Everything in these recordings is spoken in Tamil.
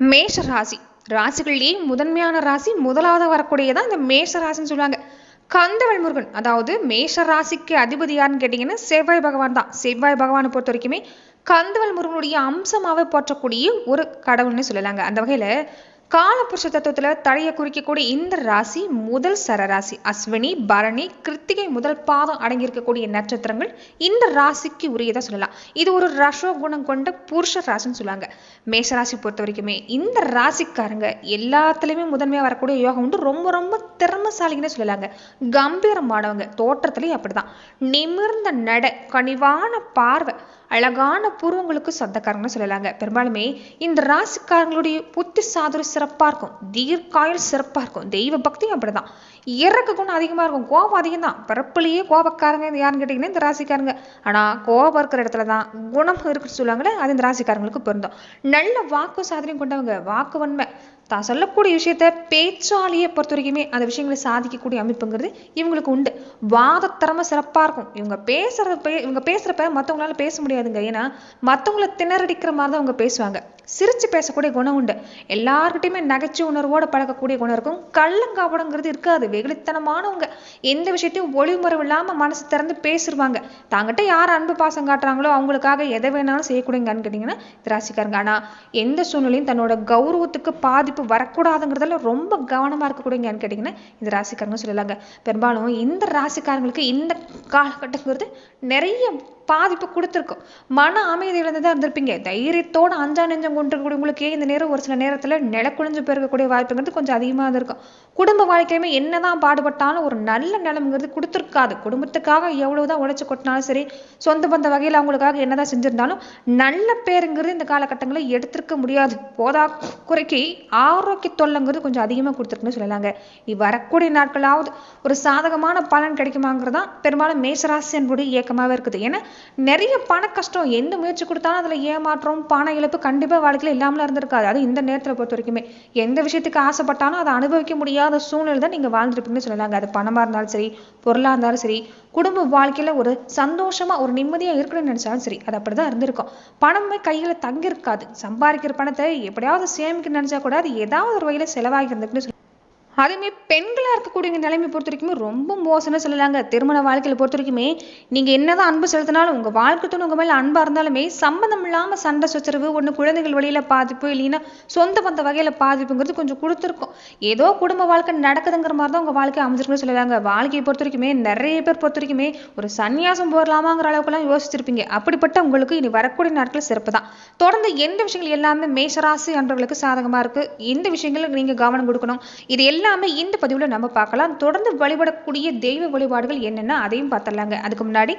மேஷ ராசி ராசிகளிலேயே முதன்மையான ராசி முதலாவது வரக்கூடியதான் இந்த மேஷ ராசின்னு சொல்லுவாங்க. கந்தவள் முருகன் அதாவது மேஷ ராசிக்கு அதிபதி யாருன்னு கேட்டிங்கன்னா செவ்வாய் பகவான் தான். செவ்வாய் பகவானை பொறுத்த வரைக்குமே கந்தவள் முருகனுடைய அம்சமாகவே போற்றக்கூடிய ஒரு கடவுள்னு சொல்லலாங்க. அந்த வகையில் காலபுருஷ தத்துவத்தில் தடையை குறிக்கக்கூடிய இந்த ராசி முதல் சரராசி. அஸ்வினி பரணி கிருத்திகை முதல் பாதம் அடங்கியிருக்கக்கூடிய நட்சத்திரங்கள் இந்த ராசிக்கு உரியதாக சொல்லலாம். இது ஒரு ரஷோ குணம் கொண்ட புருஷ ராசின்னு சொல்லுவாங்க. மேஷராசி பொறுத்த வரைக்குமே இந்த ராசிக்காரங்க எல்லாத்துலேயுமே முதன்மையாக வரக்கூடிய யோகம் உண்டு ரொம்ப ரொம்ப திறமசாலிங்கன்னு சொல்லலாங்க. கம்பீரமானவங்க. தோற்றத்துலேயும் அப்படிதான். நிமிர்ந்த நட கனிவான பார்வை அழகான பூர்வங்களுக்கு சொந்தக்காரங்கன்னு சொல்லலாங்க. பெரும்பாலுமே இந்த ராசிக்காரங்களுடைய புத்தி சாதுரி சிறப்பாக இருக்கும். தீர்க்காயல் சிறப்பாக இருக்கும். தெய்வ பக்தியும் அப்படிதான். இறக்க குணம் அதிகமாக இருக்கும். கோபம் அதிகம் தான் பிறப்புலேயே கோபக்காரங்க இது யாருன்னு கேட்டிங்கன்னா இந்த ராசிக்காரங்க. ஆனால் கோபம் இருக்கிற இடத்துல தான் குணம் இருக்குன்னு சொல்லுவாங்களே அது இந்த ராசிக்காரங்களுக்கு பொருந்தும். நல்ல வாக்கு சாதனையும் கொண்டவங்க வாக்கு வன்மை. தான் சொல்லக்கூடிய விஷயத்த பேச்சாலேயே பொறுத்த வரைக்குமே அந்த விஷயங்களை சாதிக்கக்கூடிய அமைப்புங்கிறது இவங்களுக்கு உண்டு. வாதத்திறமை சிறப்பாக இருக்கும். இவங்க பேசுகிற பே இவங்க பேசுகிறப்ப மற்றவங்களால பேச முடியாதுங்க. ஏன்னா மற்றவங்கள திணறடிக்கிற மாதிரி தான் அவங்க பேசுவாங்க. சிரித்து பேசக்கூடிய குணம் உண்டு. எல்லாருக்கிட்டையுமே நகைச்சு உணர்வோடு பழக்கக்கூடிய குணம் இருக்கும். கள்ளங்காவடங்கிறது இருக்காது. வெகுளித்தனமானவங்க. எந்த விஷயத்தையும் ஒளிமுறை இல்லாமல் மனசு திறந்து பேசிடுவாங்க தாங்கிட்ட யார் அன்பு பாசம் காட்டுறாங்களோ அவங்களுக்காக எதை வேணாலும் செய்யக்கூடியங்கன்னு கேட்டிங்கன்னா இது ராசிக்காரங்க. ஆனால் எந்த சூழ்நிலையும் தன்னோட கௌரவத்துக்கு பாதிப்பு வரக்கூடாதுங்கிறதுல ரொம்ப கவனமாக இருக்கக்கூடியங்கன்னு கேட்டிங்கன்னா இந்த ராசிக்காரங்க சொல்லலாங்க பெரும்பாலும் இந்த ராசிக்காரங்களுக்கு இந்த காலகட்டங்கிறது நிறைய பாதிப்பு கொடுத்துருக்கும். மன அமைதி இழந்து தான் இருந்திருப்பீங்க. தைரியத்தோட அஞ்சா நெஞ்சம் கொண்டிருக்கக்கூடியவங்களுக்கே இந்த நேரம் ஒரு சில நேரத்தில் நிலக்குழிஞ்சு போயிருக்கக்கூடிய வாய்ப்புங்கிறது கொஞ்சம் அதிகமாக இருந்திருக்கும். குடும்ப வாழ்க்கையுமே என்னதான் பாடுபட்டாலும் ஒரு நல்ல நிலமுங்கிறது கொடுத்துருக்காது. குடும்பத்துக்காக எவ்வளவுதான் உழைச்சி கொட்டினாலும் சரி சொந்த பந்த வகையில் அவங்களுக்காக என்னதான் செஞ்சிருந்தாலும் நல்ல பேருங்கிறது இந்த காலகட்டங்களில் எடுத்திருக்க முடியாது. போதா குறைக்கு ஆரோக்கிய தொல்லைங்கிறது கொஞ்சம் அதிகமாக கொடுத்துருக்குன்னு சொல்லலாங்க. வரக்கூடிய நாட்களாவது ஒரு சாதகமான பலன் கிடைக்குமாங்கிறதா பெரும்பாலும் மேசராசி என்பது இயக்கமாகவே இருக்குது. ஏன்னா நிறைய பண கஷ்டம். எந்த முயற்சி கொடுத்தாலும் அதில் ஏமாற்றம் பண இழப்பு கண்டிப்பாக வாழ்க்கையில் இல்லாமல் இருந்திருக்காது. அது இந்த நேரத்தில் பொறுத்த வரைக்குமே. எந்த விஷயத்துக்கு ஆசைப்பட்டாலும் அதை அனுபவிக்க முடியாத சூழ்நிலை தான் நீங்கள் வாழ்ந்துருப்பீங்கன்னு சொல்லலாங்க. அது பணமாக இருந்தாலும் சரி பொருளாக இருந்தாலும் சரி குடும்ப வாழ்க்கையில் ஒரு சந்தோஷமாக ஒரு நிம்மதியாக இருக்கணும்னு நினச்சாலும் சரி அது அப்படி தான் இருந்திருக்கும். பணமே கையில் தங்கியிருக்காது. சம்பாதிக்கிற பணத்தை எப்படியாவது சேமிக்க நினச்சா கூட அது ஏதாவது ஒரு வகையில் செலவாகி இருந்துக்குன்னு சொல்லி அதுவுமே பெண்களாக இருக்கக்கூடிய நிலைமை பொறுத்த வரைக்குமே ரொம்ப மோசம்னு சொல்லலாங்க. திருமண வாழ்க்கையில் பொறுத்த வரைக்குமே நீங்கள் என்னதான் அன்பு செலுத்தினாலும் உங்கள் வாழ்க்கை துணை உங்கள் மேலே அன்பாக இருந்தாலுமே சம்மந்தம் இல்லாமல் சண்டை சொச்சரவு ஒன்று குழந்தைகள் வழியில் பாதிப்பு இல்லைன்னா சொந்த பந்த வகையில் பாதிப்புங்கிறது கொஞ்சம் கொடுத்துருக்கும். ஏதோ குடும்ப வாழ்க்கை நடக்குதுங்கிற மாதிரி தான் உங்கள் வாழ்க்கை அமைஞ்சிருக்குன்னு சொல்லலாங்க. வாழ்க்கையை பொறுத்த வரைக்குமே நிறைய பேர் பொறுத்த வரைக்குமே ஒரு சன்னியாசம் போடலாமாங்கிற அளவுக்குலாம் யோசிச்சிருப்பீங்க. அப்படிப்பட்ட உங்களுக்கு இனி வரக்கூடிய நாட்கள் சிறப்பு தான். தொடர்ந்து எந்த விஷயங்கள் எல்லாமே மேஷராசி அன்றவர்களுக்கு சாதகமாக இருக்குது எந்த விஷயங்களுக்கு நீங்கள் கவனம் கொடுக்கணும். இது எல்லாம் எல்லாமே இந்த பதிவில் நம்ம பார்க்கலாம். தொடர்ந்து வழிபடக்கூடிய தெய்வ வழிபாடுகள் என்னென்ன அதையும் பார்த்துடலாங்க. அதுக்கு முன்னாடி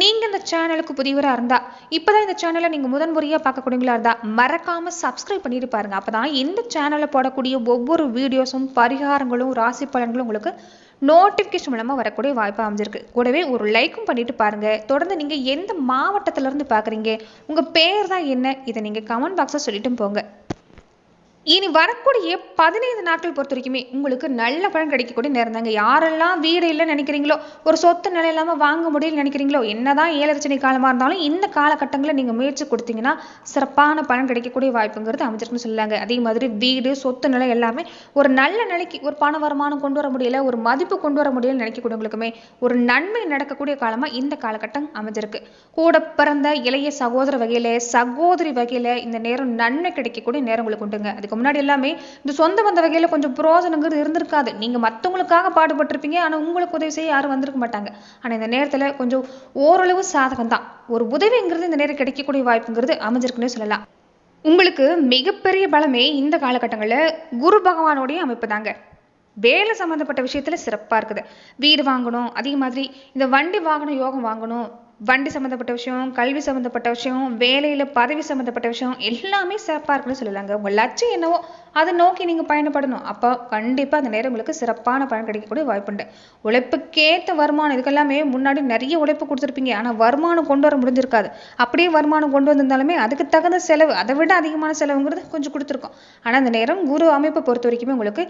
நீங்கள் இந்த சேனலுக்கு புதியவராக இருந்தால் இப்போ தான் இந்த சேனலை நீங்கள் முதன் முறையாக பார்க்கக்கூடியங்களா இருந்தால் மறக்காமல் சப்ஸ்கிரைப் பண்ணிட்டு பாருங்க. அப்போ தான் இந்த சேனலில் போடக்கூடிய ஒவ்வொரு வீடியோஸும் பரிகாரங்களும் ராசி பலன்களும் உங்களுக்கு நோட்டிஃபிகேஷன் மூலமாக வரக்கூடிய வாய்ப்பு அமைஞ்சிருக்கு. கூடவே ஒரு லைக்கும் பண்ணிட்டு பாருங்க. தொடர்ந்து நீங்கள் எந்த மாவட்டத்திலேருந்து பார்க்குறீங்க உங்கள் பேர் தான் என்ன இதை நீங்கள் கமெண்ட் பாக்ஸில் சொல்லிட்டும் போங்க. இனி வரக்கூடிய பதினைந்து நாட்கள் பொறுத்த வரைக்குமே உங்களுக்கு நல்ல பலன் கிடைக்கக்கூடிய நேரம் தாங்க யாரெல்லாம் வீடு இல்லைன்னு நினைக்கிறீங்களோ ஒரு சொத்து நிலை இல்லாமல் வாங்க முடியல நினைக்கிறீங்களோ என்னதான் ஏழரச்சனை காலமாக இருந்தாலும் இந்த காலகட்டங்களில் நீங்கள் முயற்சி கொடுத்தீங்கன்னா சிறப்பான பலன் கிடைக்கக்கூடிய வாய்ப்புங்கிறது அமைச்சிருக்குன்னு சொல்லாங்க. அதே மாதிரி வீடு சொத்து நிலை எல்லாமே ஒரு நல்ல நிலைக்கு ஒரு பண வருமானம் கொண்டு வர முடியல ஒரு மதிப்பு கொண்டு வர முடியல நினைக்கக்கூடியவங்களுக்குமே ஒரு நன்மை நடக்கக்கூடிய காலமாக இந்த காலகட்டம் அமைஞ்சிருக்கு. கூட பிறந்த இளைய சகோதர வகையில் சகோதரி வகையில் இந்த நேரம் நன்மை கிடைக்கக்கூடிய நேரம் உங்களுக்கு உண்டுங்க. அது இதுக்கு முன்னாடி எல்லாமே இந்த சொந்த வந்த வகையில் கொஞ்சம் புரோஜனங்கிறது இருந்திருக்காது. நீங்கள் மற்றவங்களுக்காக பாடுபட்டிருப்பீங்க. ஆனால் உங்களுக்கு உதவி செய்ய யாரும் வந்திருக்க மாட்டாங்க. ஆனால் இந்த நேரத்தில் கொஞ்சம் ஓரளவு சாதகம் தான். ஒரு உதவிங்கிறது இந்த நேரம் கிடைக்கக்கூடிய வாய்ப்புங்கிறது அமைஞ்சிருக்குன்னு சொல்லலாம். உங்களுக்கு மிகப்பெரிய பலமே இந்த காலகட்டங்களில் குரு பகவானுடைய அமைப்பு தாங்க. வேலை சம்மந்தப்பட்ட விஷயத்தில் சிறப்பாக இருக்குது. வீடு வாங்கணும் அதே மாதிரி இந்த வண்டி வாங்கணும் யோகம் வாங்கணும் வண்டி சம்மந்தப்பட்ட விஷயம் கல்வி சம்மந்தப்பட்ட விஷயம் வேலையில் பதவி சம்மந்தப்பட்ட விஷயம் எல்லாமே சிறப்பாக இருக்குன்னு சொல்லலாங்க உங்கள் லட்சியம் என்னவோ அதை நோக்கி நீங்கள் பயணப்படணும். அப்போ கண்டிப்பாக அந்த நேரம் உங்களுக்கு சிறப்பான பலன் கிடைக்கக்கூடிய வாய்ப்புண்டு உழைப்புக்கேற்ற வருமானம் இதுக்கெல்லாமே முன்னாடி நிறைய உழைப்பு கொடுத்துருப்பீங்க. ஆனால் வருமானம் கொண்டு வர முடிஞ்சிருக்காது. அப்படியே வருமானம் கொண்டு வந்திருந்தாலுமே அதுக்கு தகுந்த செலவு அதை விட அதிகமான செலவுங்கிறது கொஞ்சம் கொடுத்துருக்கோம். ஆனால் அந்த நேரம் குரு அமைப்பை பொறுத்த வரைக்குமே உங்களுக்கு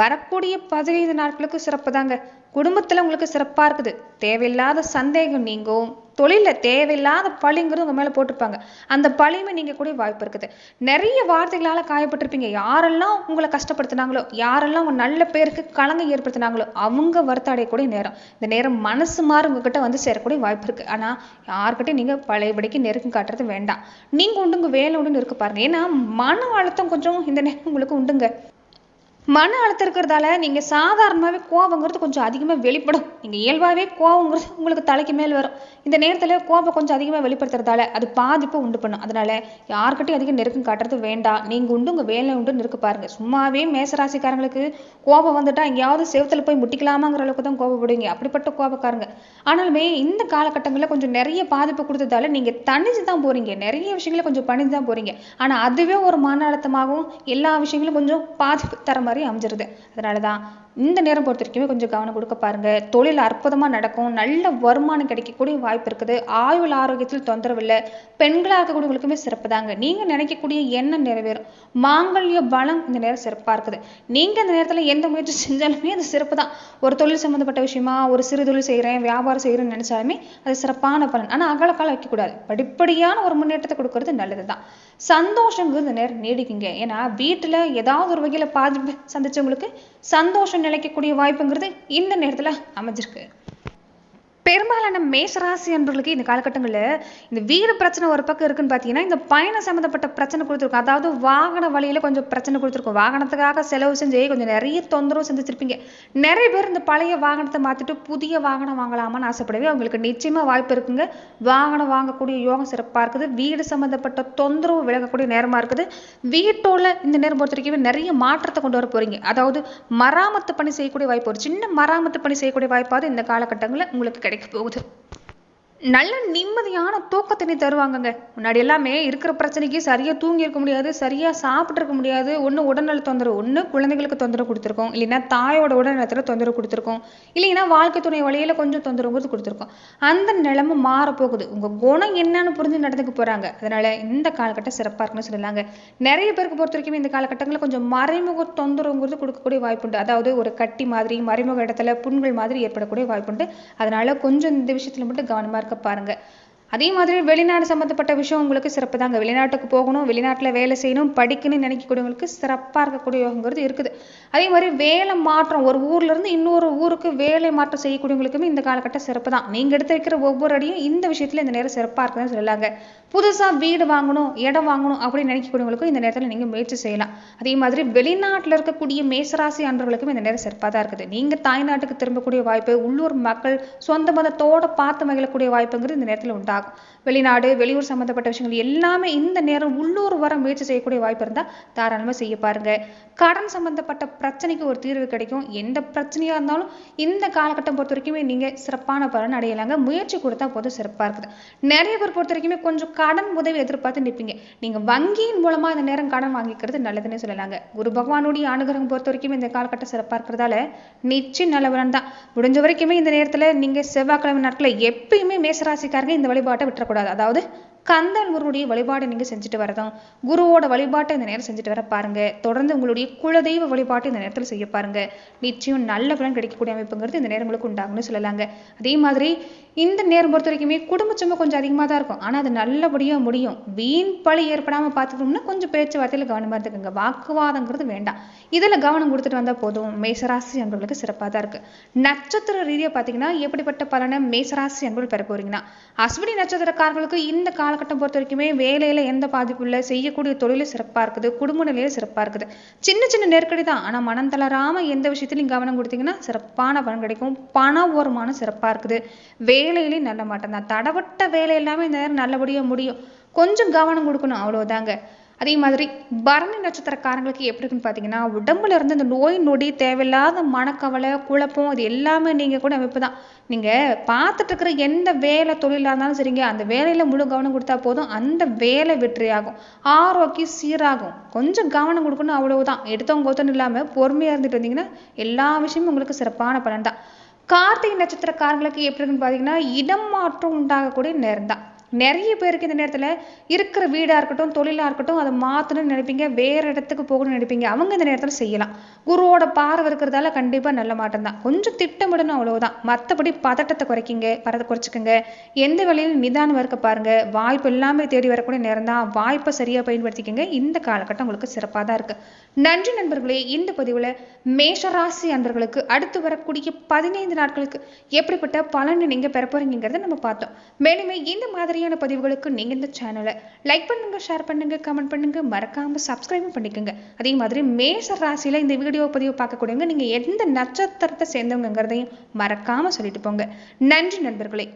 வரக்கூடிய பதினைந்து நாட்களுக்கு சிறப்பு தாங்க. குடும்பத்தில் உங்களுக்கு சிறப்பாக இருக்குது. தேவையில்லாத சந்தேகம் நீங்கும். தொழிலில் தேவையில்லாத பழிங்கிறது உங்கள் மேலே போட்டிருப்பாங்க அந்த பழியுமே நீங்கள் கூட வாய்ப்பு இருக்குது. நிறைய வார்த்தைகளால் காயப்பட்டிருப்பீங்க. யாரெல்லாம் உங்களை கஷ்டப்படுத்தினாங்களோ யாரெல்லாம் உங்கள் நல்ல பேருக்கு களங்கம் ஏற்படுத்தினாங்களோ அவங்க வருத்த அடையக்கூடிய நேரம். இந்த நேரம் மனசு மாறி உங்ககிட்ட வந்து சேரக்கூடிய வாய்ப்பு இருக்குது ஆனால் யார்கிட்டையும் நீங்கள் பழையபடிக்கு நெருக்கம் காட்டுறது வேண்டாம். நீங்கள் உண்டுங்க வேலை உண்டுன்னு இருக்க பாருங்க. ஏன்னா மன அழுத்தம் கொஞ்சம் இந்த நேரம் உங்களுக்கு உண்டுங்க. மன அழுத்தம் இருக்கிறதால நீங்கள் சாதாரணமாகவே கோபங்கிறது கொஞ்சம் அதிகமாக வெளிப்படும். நீங்கள் இயல்பாகவே கோபங்கிறது உங்களுக்கு தலைக்கு மேல் வரும். இந்த நேரத்தில் கோபம் கொஞ்சம் அதிகமாக வெளிப்படுத்துறதால அது பாதிப்பை உண்டு பண்ணும். அதனால யார்கிட்டையும் அதிகம் நெருக்கம் காட்டுறது வேண்டாம். நீங்கள் உண்டு உங்கள் வேலை உண்டு நெருக்க பாருங்க. சும்மாவே மேசராசிக்காரங்களுக்கு கோபம் வந்துட்டா எங்கேயாவது செவத்தில் போய் முட்டிக்கலாமாங்கிற அளவுக்கு தான் கோபப்படுவீங்க. அப்படிப்பட்ட கோபக்காரங்க. ஆனாலுமே இந்த காலகட்டங்களில் கொஞ்சம் நிறைய பாதிப்பு கொடுத்ததால நீங்கள் தணிஞ்சு தான் போறீங்க. நிறைய விஷயங்களை கொஞ்சம் பணிஞ்சு தான் போறீங்க. ஆனால் அதுவே ஒரு மன அழுத்தமாகவும் எல்லா விஷயங்களும் கொஞ்சம் பாதிப்பு தர மாதிரி அமைஞ்சிருது. அதனால தான் இந்த நேரம் பொறுத்த வரைக்குமே கொஞ்சம் கவனம் கொடுக்க பாருங்க. தொழில் அற்புதமா நடக்கும். நல்ல வருமானம் கிடைக்கக்கூடிய வாய்ப்பு இருக்குது. ஆயுள் ஆரோக்கியத்தில் தொந்தரவு இல்லை. பெண்களாக இருக்கக்கூடியவங்களுக்குமே சிறப்பு தாங்க. நீங்க நினைக்கக்கூடிய எண்ணம் நிறைவேறும். மாங்கல்ய பலம் இந்த நேரம் சிறப்பா இருக்குது. நீங்க இந்த நேரத்துல எந்த முயற்சி செஞ்சாலுமே அது சிறப்பு தான். ஒரு தொழில் சம்மந்தப்பட்ட விஷயமா ஒரு சிறு தொழில் செய்கிறேன் வியாபாரம் செய்கிறேன்னு நினைச்சாலுமே அது சிறப்பான பலன். ஆனா அகலக்கால வைக்கக்கூடாது. படிப்படியான ஒரு முன்னேற்றத்தை கொடுக்கறது நல்லது தான். சந்தோஷங்கிறது இந்த நேரம் நீடிக்குங்க. ஏன்னா வீட்டுல ஏதாவது ஒரு வகையில பாதிப்பு சந்திச்சவங்களுக்கு சந்தோஷம் நிலைக்கக்கூடிய வாய்ப்புங்கிறது இந்த நேரத்தில் அமைஞ்சிருக்கு. பெரும்பாலான மேசராசி அன்பர்களுக்கு இந்த காலகட்டங்களில் இந்த வீடு பிரச்சனை ஒரு பக்கம் இருக்குன்னு பார்த்தீங்கன்னா இந்த பயணம் சம்மந்தப்பட்ட பிரச்சனை கொடுத்துருக்கும். அதாவது வாகன வழியில் கொஞ்சம் பிரச்சனை கொடுத்துருக்கும். வாகனத்துக்காக செலவு செஞ்சு கொஞ்சம் நிறைய தொந்தரவு செஞ்சுருப்பீங்க நிறைய பேர் இந்த பழைய வாகனத்தை மாற்றிட்டு புதிய வாகனம் வாங்கலாமான்னு ஆசைப்படவே. அவங்களுக்கு நிச்சயமாக வாய்ப்பு இருக்குங்க. வாகனம் வாங்கக்கூடிய யோகம் சிறப்பாக இருக்குது. வீடு சம்மந்தப்பட்ட தொந்தரவு விலகக்கூடிய நேரமாக இருக்குது. வீட்டோட இந்த நேரம் பொறுத்த வரைக்கும் நிறைய மாற்றத்தை கொண்டு வர போகிறீங்க அதாவது மராமத்து பணி செய்யக்கூடிய வாய்ப்பு ஒரு சின்ன மராமத்து பணி செய்யக்கூடிய வாய்ப்பாவது இந்த காலகட்டங்களில் உங்களுக்கு கிடைக்கும். கிடைக்க போகுது நல்ல நிம்மதியான தூக்கத்தினை தருவாங்கங்க. முன்னாடி எல்லாமே இருக்கிற பிரச்சனைக்கு சரியாக தூங்கி இருக்க முடியாது சரியாக சாப்பிட்ருக்க முடியாது. ஒன்று உடல்நல தொந்தரவு ஒன்று குழந்தைகளுக்கு தொந்தரவு கொடுத்துருக்கோம். இல்லைன்னா தாயோட உடல்நலத்தில் தொந்தரவு கொடுத்துருக்கோம். இல்லைன்னா வாழ்க்கை துணை வழியில் கொஞ்சம் தொந்தரவு கொடுத்துருக்கோம். அந்த நிலைமை மாறப்போகுது. உங்கள் குணம் என்னன்னு புரிஞ்சு நடந்துக்க போகிறாங்க அதனால் இந்த காலகட்டம் சிறப்பாக இருக்குன்னு சொல்லலாங்க. நிறைய பேருக்கு பொறுத்த வரைக்கும் இந்த காலகட்டங்களில் கொஞ்சம் மறைமுக தொந்தரவுங்கிறது கொடுக்கக்கூடிய வாய்ப்புண்டு அதாவது ஒரு கட்டி மாதிரி மறைமுக இடத்துல புண்கள் மாதிரி ஏற்படக்கூடிய வாய்ப்புண்டு அதனால் கொஞ்சம் இந்த விஷயத்தில் மட்டும் கவனமாக இருக்கும் இருக்க பாருங்க. அதே மாதிரி வெளிநாடு சம்மந்தப்பட்ட விஷயம் உங்களுக்கு சிறப்பு தாங்க வெளிநாட்டுக்கு போகணும் வெளிநாட்டில் வேலை செய்யணும் படிக்கணும்னு நினைக்கக்கூடியவங்களுக்கு சிறப்பாக இருக்கக்கூடிய யோகங்கிறது இருக்குது. அதே மாதிரி வேலை மாற்றம் ஒரு ஊர்ல இருந்து இன்னொரு ஊருக்கு வேலை மாற்றம் செய்யக்கூடியவங்களுக்குமே இந்த காலகட்டம் சிறப்பு தான் நீங்கள் எடுத்து வைக்கிற ஒவ்வொரு அடியும் இந்த விஷயத்துல இந்த நேரம் சிறப்பாக இருக்குதுன்னு சொல்லலாங்க. புதுசாக வீடு வாங்கணும் இடம் வாங்கணும் அப்படின்னு நினைக்கக்கூடியவங்களுக்கும் இந்த நேரத்தில் நீங்கள் முயற்சி செய்யலாம். அதே மாதிரி வெளிநாட்டில் இருக்கக்கூடிய மேசராசி அன்பர்களுக்கும் இந்த நேரம் சிறப்பாக தான் இருக்குது. நீங்கள் தாய்நாட்டுக்கு திரும்பக்கூடிய வாய்ப்பு உள்ளூர் மக்கள் சொந்த மதத்தோடு பார்த்து மகிழக்கூடிய வாய்ப்புங்கிறது இந்த நேரத்தில் உண்டாகும். வெளிநாடு வெளியூர் சம்மந்தப்பட்ட விஷயங்கள் எல்லாமே இந்த நேரம் உள்ளூர் வர முயற்சி செய்யக்கூடிய வாய்ப்பு இருந்தால் தாராளமாக செய்ய பாருங்கள் கடன் சம்மந்தப்பட்ட பிரச்சனைக்கு ஒரு தீர்வு கிடைக்கும். எந்த பிரச்சனையாக இருந்தாலும் இந்த காலகட்டம் பொறுத்த வரைக்குமே நீங்கள் சிறப்பான பலன் அடையலாங்க. முயற்சி கொடுத்தா போதும் சிறப்பாக இருக்குது. நிறைய பேர் பொறுத்த வரைக்குமே கொஞ்சம் கடன் உதவி எதிர்பார்த்து நிற்பீங்க. நீங்க வங்கியின் மூலமா இந்த நேரம் கடன் வாங்கிக்கிறது நல்லதுன்னு சொல்லலாங்க. குரு பகவானுடைய அனுகிரகம் பொறுத்த வரைக்கும் இந்த காலகட்டம் சிறப்பா இருக்கிறதால நிச்சயம் நல்லவரன் தான். முடிஞ்ச வரைக்குமே இந்த நேரத்துல நீங்க செவ்வாய்க்கிழமை நாட்களில் எப்பயுமே மேசராசிக்காரங்க இந்த வழிபாட்டை விட்டுறக்கூடாது. அதாவது கந்தன் குருவுடைய வழிபாடை நீங்க செஞ்சுட்டு வரதும் குருவோட வழிபாட்டை இந்த நேரம் செஞ்சுட்டு வர பாருங்க. தொடர்ந்து உங்களுடைய குலதெய்வ வழிபாட்டை இந்த நேரத்தில் செய்ய பாருங்க. நிச்சயம் நல்ல பலன் கிடைக்கக்கூடிய அமைப்புங்கிறது இந்த நேரம் உங்களுக்கு உண்டாகும்னு சொல்லலாங்க. அதே மாதிரி இந்த நேரம் பொறுத்த வரைக்குமே குடும்ப சும்மா கொஞ்சம் அதிகமாக தான் இருக்கும். ஆனால் அது நல்லபடியா முடியும். வீண் பழி ஏற்படாம பார்த்துக்கணும்னா கொஞ்சம் பேச்சுவார்த்தையில் கவனமா இருந்துக்கோங்க. வாக்குவாதங்கிறது வேண்டாம். இதுல கவனம் கொடுத்துட்டு வந்தா போதும். மேசராசி அன்பர்களுக்கு சிறப்பாக தான் இருக்கு. நட்சத்திர ரீதியா பார்த்தீங்கன்னா எப்படிப்பட்ட பலனை மேசராசி அன்பர்கள் பெற போறீங்கன்னா அஸ்வினி நட்சத்திரக்காரர்களுக்கு இந்த காலகட்டம் பொறுத்த வரைக்குமே வேலையில எந்த பாதிப்பும் இல்லை. செய்யக்கூடிய தொழிலும் சிறப்பா இருக்குது. குடும்ப நிலையில சிறப்பாக இருக்குது. சின்ன சின்ன நெருக்கடி தான். ஆனால் மனம் தளராம எந்த விஷயத்திலையும் கவனம் கொடுத்தீங்கன்னா சிறப்பான பலன் கிடைக்கும். பண வருமானம் சிறப்பா இருக்குது. வேலையிலையும் நல்ல மாட்டம் தான். தடவட்ட வேலை எல்லாமே இந்த நேரம் நல்லபடியா முடியும். கொஞ்சம் கவனம் கொடுக்கணும். அவ்வளோதாங்க அதே மாதிரி பரணி நட்சத்திரக்காரங்களுக்கு எப்படி இருக்குன்னு பார்த்தீங்கன்னா உடம்புல இருந்து இந்த நோய் நொடி தேவையில்லாத மனக்கவலை குழப்பம் இது எல்லாமே நீங்கள் கூட அமைப்பு தான். நீங்கள் பார்த்துட்டு இருக்கிற எந்த வேலை தொழிலாக இருந்தாலும் சரிங்க அந்த வேலையில் முழு கவனம் கொடுத்தா போதும் அந்த வேலை வெற்றியாகும். ஆரோக்கியம் சீராகும். கொஞ்சம் கவனம் கொடுக்கணும் அவ்வளவுதான். எடுத்தவங்க ஒருத்தன் இல்லாமல் பொறுமையாக இருந்துட்டு வந்தீங்கன்னா எல்லா விஷயமும் உங்களுக்கு சிறப்பான பலன் தான். கார்த்திகை நட்சத்திரக்காரங்களுக்கு எப்படி இருக்குன்னு பார்த்தீங்கன்னா இடம் மாற்றம் உண்டாகக்கூடிய நேரம் தான். நிறைய பேருக்கு இந்த நேரத்தில் இருக்கிற வீடாக இருக்கட்டும் தொழிலாக இருக்கட்டும் அதை மாற்றணும்னு நினைப்பீங்க வேறு இடத்துக்கு போகணும்னு நினைப்பீங்க. அவங்க இந்த நேரத்தில் செய்யலாம். குருவோட பார்வை இருக்கிறதால கண்டிப்பாக நல்ல மாற்றம் தான். கொஞ்சம் திட்டமிடணும் அவ்வளோதான் மற்றபடி பதட்டத்தை குறைக்கிங்க பதத்தை குறைச்சிக்கோங்க. எந்த வேலையிலும் நிதானம் இருக்க பாருங்க. வாய்ப்பு எல்லாமே தேடி வரக்கூடிய நேரம் தான். வாய்ப்பை சரியாக பயன்படுத்திக்கோங்க. இந்த காலகட்டம் உங்களுக்கு சிறப்பாக தான் இருக்கு. நன்றி நண்பர்களே. இந்த பதிவில் மேஷராசி அன்பர்களுக்கு அடுத்து வரக்கூடிய பதினைந்து நாட்களுக்கு எப்படிப்பட்ட பலனை நீங்கள் பெற போகிறீங்கிறத நம்ம பார்த்தோம். மேலுமே இந்த மாதிரி மாதிரியான பதிவுகளுக்கு நீங்கள் இந்த சேனலை லைக் பண்ணுங்க ஷேர் பண்ணுங்க கமெண்ட் பண்ணுங்க. மறக்காம சப்ஸ்கிரைபும் பண்ணிக்கோங்க. அதே மாதிரி மேச ராசியில் இந்த வீடியோ பதிவு பார்க்கக்கூடியவங்க நீங்கள் எந்த நட்சத்திரத்தை சேர்ந்தவங்கிறதையும் மறக்காம சொல்லிட்டு போங்க. நன்றி நண்பர்களே.